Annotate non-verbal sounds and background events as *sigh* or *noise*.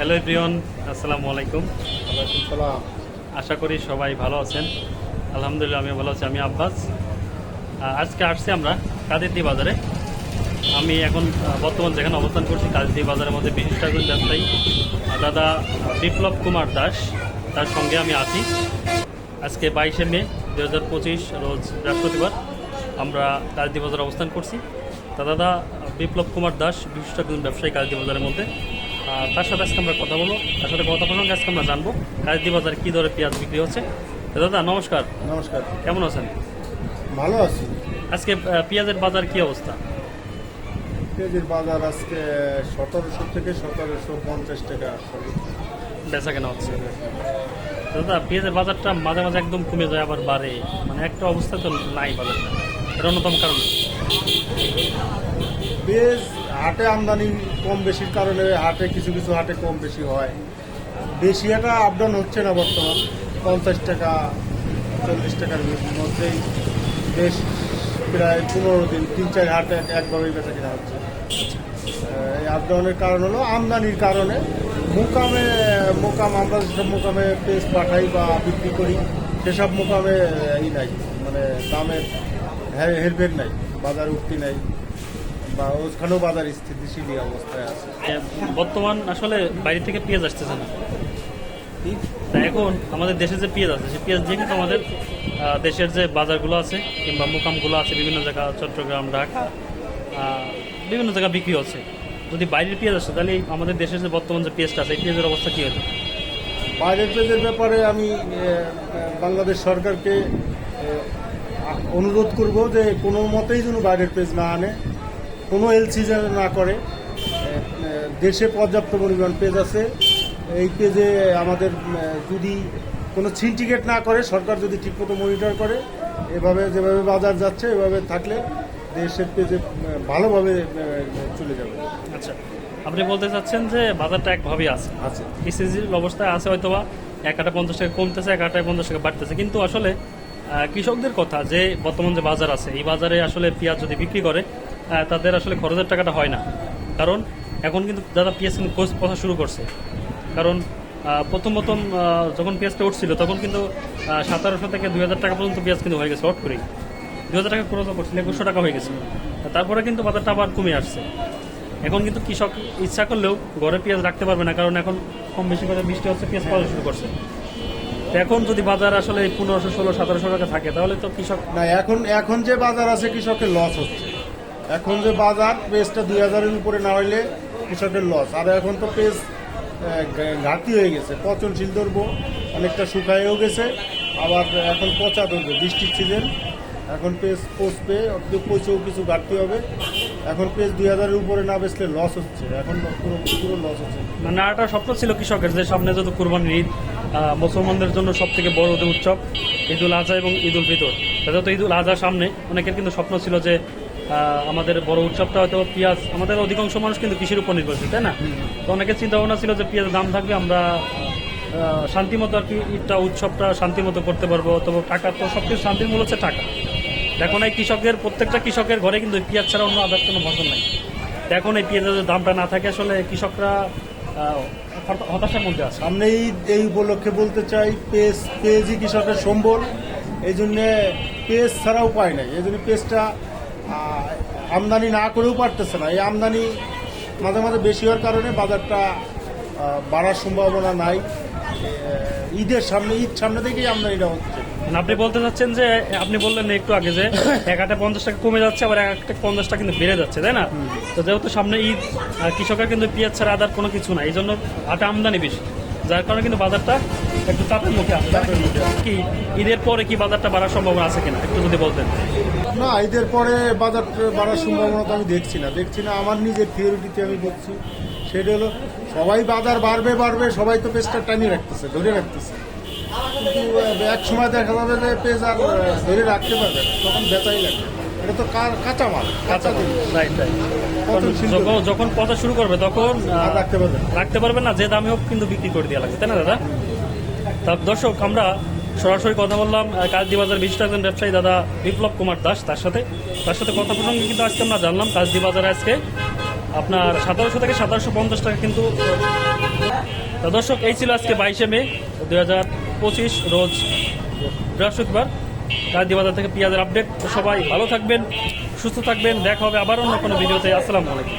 Hello প্রিয়ন আসসালামু আলাইকুম। আশা করি সবাই ভালো আছেন। আলহামদুলিল্লাহ আমি ভালো আছি, আমি আব্বাস। আজকে আসছি আমরা কাদিরদি বাজারে। আমি এখন বর্তমান যেখানে অবস্থান করছি, কাদিরদি বাজারের মধ্যে বিশিষ্ট একজন ব্যবসায়ী দাদা বিপ্লব কুমার দাস। তার সঙ্গে আমি আছি। আজকে বাইশে মে দু হাজার পঁচিশ, রোজ বৃহস্পতিবার আমরা কাদিরদি বাজারে অবস্থান করছি। তা দাদা, বিপ্লব কুমার দাস, বিশিষ্ট একজন ব্যবসায়ী কাদিরদি বাজারের মধ্যে। তার সাথে আজকে আমরা কথা বলব। তার সাথে কথা প্রসঙ্গে আজকে আমরা জানব কাজদি বাজারে কী দরে পেঁয়াজ বিক্রি হচ্ছে। দাদা নমস্কার। নমস্কার। কেমন আছেন? ভালো আছি। আজকে পেঁয়াজের বাজার কি অবস্থা? পেঁয়াজের বাজার আজকে সতেরোশো থেকে সতেরোশো পঞ্চাশ টাকা বেচা কেনা হচ্ছে। দাদা পেঁয়াজের বাজারটা মাঝে মাঝে একদম কমে যায় আবার বাড়ে। মানে একটা অবস্থা তো নাই বাজারটা। এর অন্যতম কারণ পেঁয়াজ হাটে আমদানি কম বেশির কারণে হাটে কিছু কিছু হাটে কম বেশি হয়। বেশি একটা আপডাউন হচ্ছে না বর্তমান। পঞ্চাশ টাকা, চল্লিশ টাকার মধ্যেই বেশ প্রায় পনেরো দিন, তিন চার হাটে একভাবেই বেচা কেনা হচ্ছে। এই আপডাউনের কারণ হলো আমদানির কারণে মোকামে, মোকাম আমরা যেসব মোকামে পেস্ট পাঠাই বা বিক্রি করি, সেসব মোকামে এই নাই। মানে দামের হেরফের নাই, বাজার উঠতি নাই। বা ওখানেও বাজার স্থিতিশীল অবস্থায় আছে। এ, বর্তমান আসলে বাইরে থেকে পেঁয়াজ আসতেছে না। তা এখন আমাদের দেশে যে পেঁয়াজ আছে সেই পেঁয়াজ দিয়ে কিন্তু আমাদের দেশের যে বাজারগুলো আছে কিংবা মোকামগুলো আছে বিভিন্ন জায়গা চট্টগ্রাম ঢাকা বিভিন্ন জায়গায় বিক্রি হচ্ছে। যদি বাইরের পেঁয়াজ আসে তাহলে আমাদের দেশের যে বর্তমান যে পেঁয়াজটা আছে এই পেঁয়াজের অবস্থা কী হতো বাইরের পেজের ব্যাপারে আমি বাংলাদেশ সরকারকে অনুরোধ করব যে কোনো মতেই যেন বাইরের পেজ না আনে। কোনো এলসি যেন না করে দেশে পর্যাপ্ত পরিমাণ পেজ আছে। এই পেজে আমাদের যদি কোনো সিন্ডিকেট না করে সরকার যদি ঠিকমতো মনিটর করে এভাবে যেভাবে বাজার যাচ্ছে এভাবে থাকলে দেশের পেজে ভালোভাবে চলে যাবে। আচ্ছা আপনি বলতে চাচ্ছেন যে বাজারটা একভাবেই আছে। আছে। স্থিতিশীল অবস্থায় আছে হয়তোবা এক আটা পঞ্চাশ টাকা কমতেছে এক আটায় পঞ্চাশ টাকা বাড়তেছে। কিন্তু আসলে কৃষকদের কথা যে বর্তমান যে বাজার আছে এই বাজারে আসলে পেঁয়াজ যদি বিক্রি করে তাদের আসলে খরচের টাকাটা হয় না। কারণ এখন কিন্তু যারা পেঁয়াজ কিন্তু খোঁজ পথা শুরু করছে। কারণ প্রথম প্রথম যখন পেঁয়াজটা উঠছিল, তখন কিন্তু সতেরোশো থেকে দুই হাজার টাকা পর্যন্ত পেঁয়াজ কিন্তু হয়ে গেছে হট করেই। দুই হাজার টাকা খরচ করছিল একুশশো টাকা হয়ে গেছে। তারপরে কিন্তু বাজারটা আবার কমে আসছে। এখন কিন্তু কৃষক ইচ্ছা করলেও ঘরে পেঁয়াজ রাখতে পারবে না, কারণ এখন কম বেশি করে বৃষ্টি হচ্ছে পেঁয়াজ পাওয়া শুরু করছে। তো এখন যদি বাজার আসলে পনেরোশো, ষোলো, সতেরোশো টাকা থাকে, তাহলে তো কৃষক না, এখন এখন যে বাজার আছে, কৃষকের লস হচ্ছে। এখন যে বাজার, পেজটা দুই হাজারের উপরে না হইলে কৃষকের লস আর এখন তো পেজ ঘাটতি হয়ে গেছে। পচনশীল ধরবো, অনেকটা শুকায়ও গেছে, আবার এখন পচা ধরবে। বৃষ্টির সিজন এখন পেজ পোষবে পয়সাও কিছু ঘাটতি হবে। এখন পেজ দুই হাজারের উপরে না বেচলে লস হচ্ছে। এখন পুরো পুরো লস হচ্ছে। মানে একটা স্বপ্ন ছিল কৃষকের যে সামনে যত কুরবানির ঈদ মুসলমানদের জন্য সব থেকে বড় উৎসব ঈদুল আজহা এবং ঈদুল ফিতর। যত ঈদুল আজহা সামনে, অনেকের কিন্তু স্বপ্ন ছিল যে আমাদের বড় উৎসবটা হয়তো পেঁয়াজ আমাদের অধিকাংশ মানুষ কিন্তু কৃষির উপর নির্ভরশীল তাই না? তো অনেকের চিন্তা ভাবনা ছিল যে পেঁয়াজের দাম থাকবে আমরা শান্তিমতো আর কি ঈদটা উৎসবটা শান্তিমতো করতে পারব তবে টাকা তো সব কিছু শান্তির মূল হচ্ছে টাকা। এখন এই কৃষকের প্রত্যেকটা কৃষকের ঘরে কিন্তু এই পেঁয়াজ ছাড়া অন্য আদার কোনো ফসল নাই। এখন এই পেঁয়াজের দামটা না থাকে আসলে কৃষকরা হতাশার মধ্যে আছে। সামনে ঈদ এই উপলক্ষে বলতে চাই পেজ পেজই কৃষকের সম্বল। এই জন্যে পেজ ছাড়া উপায় নেই। এই জন্য পেজটা আমদানি না করেও পারতেছে না। এই আমদানি মাঝে মাঝে বেশি হওয়ার কারণে বাজারটা বাড়ার সম্ভাবনা নাই। ঈদের সামনে ঈদ সামনে থেকেই আমদানিটা হচ্ছে। মানে আপনি বলতে চাচ্ছেন যে আপনি বললেন একটু আগে যে *coughs* এক আটে পঞ্চাশ টাকা কমে যাচ্ছে আবার এক আটে পঞ্চাশ টাকা কিন্তু বেড়ে যাচ্ছে তাই না? তো যেহেতু সামনে ঈদ আর কৃষকের কিন্তু পেঁয়াজ ছাড়া আদার কোনো কিছু নাই এই জন্য আটা আমদানি বেশি। যার কারণে কিন্তু বাজারটা একটু চাপের মুখে আছে। কি ঈদের পরে কি বাজারটা বাড়ার সম্ভাবনা আছে কিনা একটু যদি বলতেন। না ঈদের পরে বাজার বাড়ার সম্ভাবনা তো আমি দেখছি না। দেখছি না আমার নিজের থিওরিটিতে আমি বলছি। সেটা হলো সবাই বাজার বাড়বে বাড়বে সবাই তো পেজটা টানিয়ে রাখতেছে ধরে রাখতেছে। কিন্তু এক সময় দেখা যাবে যে পেজ আর ধরে রাখতে পারবে তখন বেচাই লাগবে এটা তো কাঁচা মাল কাঁচা জিনিস। রাইট রাইট যখন পচা শুরু করবে তখন রাখতে পারবে। রাখতে পারবেন না যে দামে হোক কিন্তু বিক্রি করে দেওয়া লাগবে তাই না দাদা? তা দর্শক আমরা সরাসরি কথা বললাম আহ, কাজদি বাজার বিশিষ্ট একজন ব্যবসায়ী দাদা বিপ্লব কুমার দাস তার সাথে। তার সাথে কথা প্রসঙ্গে কিন্তু আজকে আমরা জানলাম কাজদি বাজারে আজকে আপনার সতেরোশো থেকে সতেরোশো পঞ্চাশ টাকা কিন্তু দর্শক এই ছিল আজকে বাইশে মে দুই হাজার পঁচিশ রোজ বৃহস্পতিবার। গান্ধী বাজার থেকে পেঁয়াজের আপডেট। সবাই ভালো থাকবেন সুস্থ থাকবেন দেখা হবে আবার অন্য কোনো ভিডিওতে। আসসালামু আলাইকুম।